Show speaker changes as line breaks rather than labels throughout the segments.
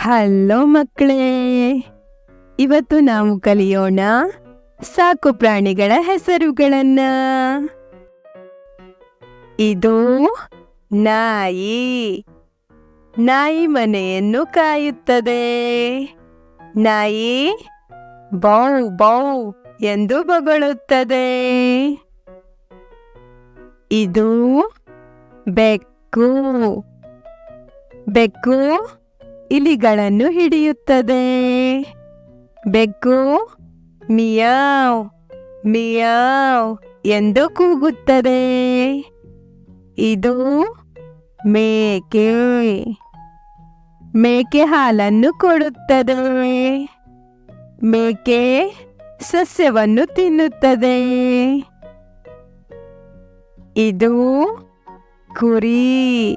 Hello ಮಕ್ಕಳೇ, ಇವತ್ತು ನಾವು ಕಲಿಯೋಣ ಸಾಕು ಪ್ರಾಣಿಗಳ ಹೆಸರುಗಳನ್ನ. ಇದು ನಾಯಿ. ನಾಯಿ ಮನೆಯನ್ನು ಕಾಯುತ್ತದೆ. ನಾಯಿ ಬೌ ಬೌ ಎಂದು ಬೊಗಳುತ್ತದೆ. ಇದು ಬೆಕ್ಕು. ಬೆಕ್ಕು ಇಲಿಗಳನ್ನು ಹಿಡಿಯುತ್ತದೆ. ಬೆಕ್ಕು ಮಿಯಾವ್ ಮಿಯಾವ್ ಎಂದು ಕೂಗುತ್ತದೆ. ಇದು ಮೇಕೆ ಮೇಕೆ ಹಾಲನ್ನು ಕೊಡುತ್ತದೆ. ಮೇಕೆ ಸಸ್ಯವನ್ನು ತಿನ್ನುತ್ತದೆ. ಇದು ಕುರಿ.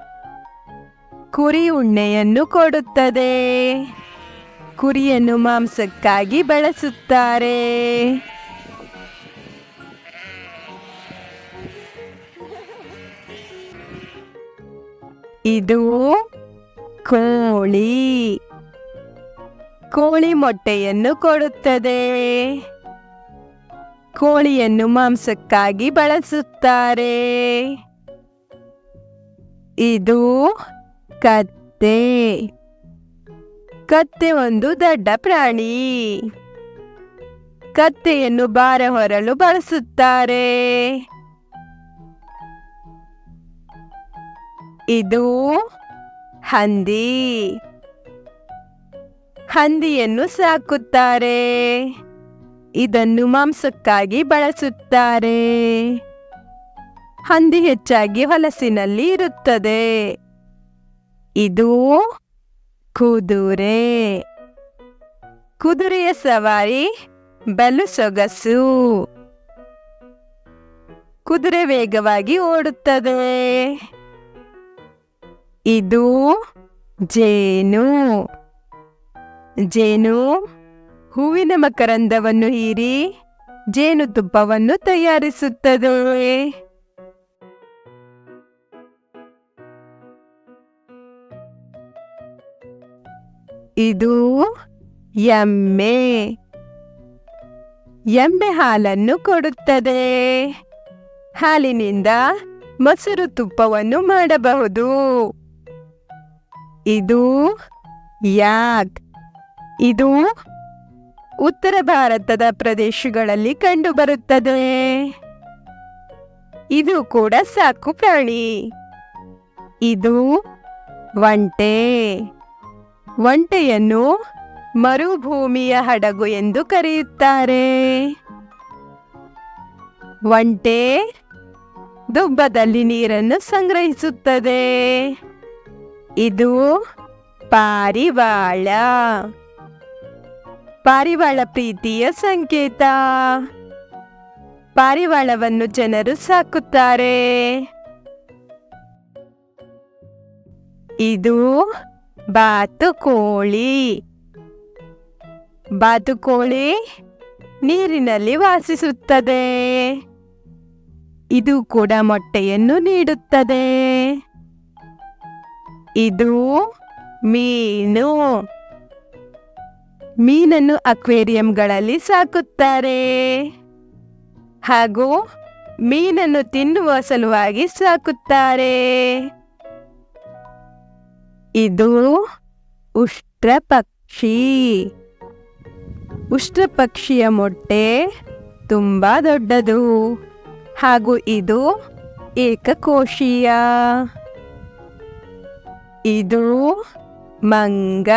ಕುರಿ ಉಣ್ಣೆಯನ್ನು ಕೊಡುತ್ತದೆ. ಕುರಿಯನ್ನು ಮಾಂಸಕ್ಕಾಗಿ ಬಳಸುತ್ತಾರೆ. ಇದು ಕೋಳಿ. ಕೋಳಿ ಮೊಟ್ಟೆಯನ್ನು ಕೊಡುತ್ತದೆ. ಕೋಳಿಯನ್ನು ಮಾಂಸಕ್ಕಾಗಿ ಬಳಸುತ್ತಾರೆ. ಇದು ಕತ್ತೆ. ಕತ್ತೆ ಒಂದು ದೊಡ್ಡ ಪ್ರಾಣಿ. ಕತ್ತೆಯನ್ನು ಭಾರ ಹೊರಲು ಬಳಸುತ್ತಾರೆ. ಇದು ಹಂದಿ. ಹಂದಿಯನ್ನು ಸಾಕುತ್ತಾರೆ. ಇದನ್ನು ಮಾಂಸಕ್ಕಾಗಿ ಬಳಸುತ್ತಾರೆ. ಹಂದಿ ಹೆಚ್ಚಾಗಿ ಹೊಲಸಿನಲ್ಲಿ ಇರುತ್ತದೆ. ಇದು ಕುದುರೆ. ಕುದುರೆಯ ಸವಾರಿ ಬಲು ಸೊಗಸು. ಕುದುರೆ ವೇಗವಾಗಿ ಓಡುತ್ತದೆ. ಇದು ಜೇನು. ಜೇನು ಹೂವಿನ ಮಕರಂದವನ್ನು ಹೀರಿ ಜೇನುತುಪ್ಪವನ್ನು ತಯಾರಿಸುತ್ತದೆ. ಇದು ಎಮ್ಮೆ. ಎಮ್ಮೆ ಹಾಲನ್ನು ಕೊಡುತ್ತದೆ. ಹಾಲಿನಿಂದ ಮೊಸರು ತುಪ್ಪವನ್ನು ಮಾಡಬಹುದು. ಇದು ಯಾಕ್? ಇದು ಉತ್ತರ ಭಾರತದ ಪ್ರದೇಶಗಳಲ್ಲಿ ಕಂಡುಬರುತ್ತದೆ. ಇದು ಕೂಡ ಸಾಕು ಪ್ರಾಣಿ. ಇದು ಒಂಟೆ. ಒಂಟೆಯನ್ನು ಮರುಭೂಮಿಯ ಹಡಗು ಎಂದು ಕರೆಯುತ್ತಾರೆ. ಒಂಟೆ ದುಬ್ಬದಲ್ಲಿ ನೀರನ್ನು ಸಂಗ್ರಹಿಸುತ್ತದೆ. ಇದು ಪಾರಿವಾಳ. ಪಾರಿವಾಳ ಪ್ರೀತಿಯ ಸಂಕೇತ. ಪಾರಿವಾಳವನ್ನು ಜನರು ಸಾಕುತ್ತಾರೆ. ಇದು ಬಾತುಕೋಳಿ. ಬಾತುಕೋಳಿ ನೀರಿನಲ್ಲಿ ವಾಸಿಸುತ್ತದೆ. ಇದು ಕೂಡ ಮೊಟ್ಟೆಯನ್ನು ನೀಡುತ್ತದೆ. ಇದು ಮೀನು. ಮೀನನ್ನು ಅಕ್ವೇರಿಯಂಗಳಲ್ಲಿ ಸಾಕುತ್ತಾರೆ. ಹಾಗೂ ಮೀನನ್ನು ತಿನ್ನುವ ಸಲುವಾಗಿ ಸಾಕುತ್ತಾರೆ. ಇದು ಉಷ್ಟ್ರ ಪಕ್ಷಿ ಉಷ್ಟ್ರ ಪಕ್ಷಿಯ ಮೊಟ್ಟೆ ತುಂಬಾ ದೊಡ್ಡದು ಹಾಗೂ ಇದು ಏಕಕೋಶೀಯ. ಇದು ಮಂಗ.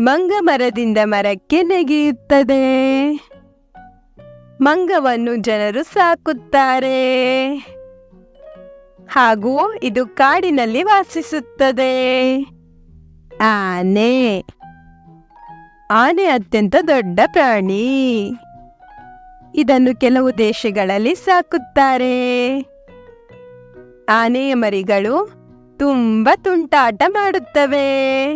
ಮಂಗ ಮರದಿಂದ ಮರಕ್ಕೆ ನೆಗೆಯುತ್ತದೆ. ಮಂಗವನ್ನು ಜನರು ಸಾಕುತ್ತಾರೆ. ಹಾಗೂ ಇದು ಕಾಡಿನಲ್ಲಿ ವಾಸಿಸುತ್ತದೆ. ಆನೆ. ಆನೆ ಅತ್ಯಂತ ದೊಡ್ಡ ಪ್ರಾಣಿ. ಇದನ್ನು ಕೆಲವು ದೇಶಗಳಲ್ಲಿ ಸಾಕುತ್ತಾರೆ. ಆನೆಯ ಮರಿಗಳು ತುಂಬ ತುಂಟಾಟ ಮಾಡುತ್ತವೆ.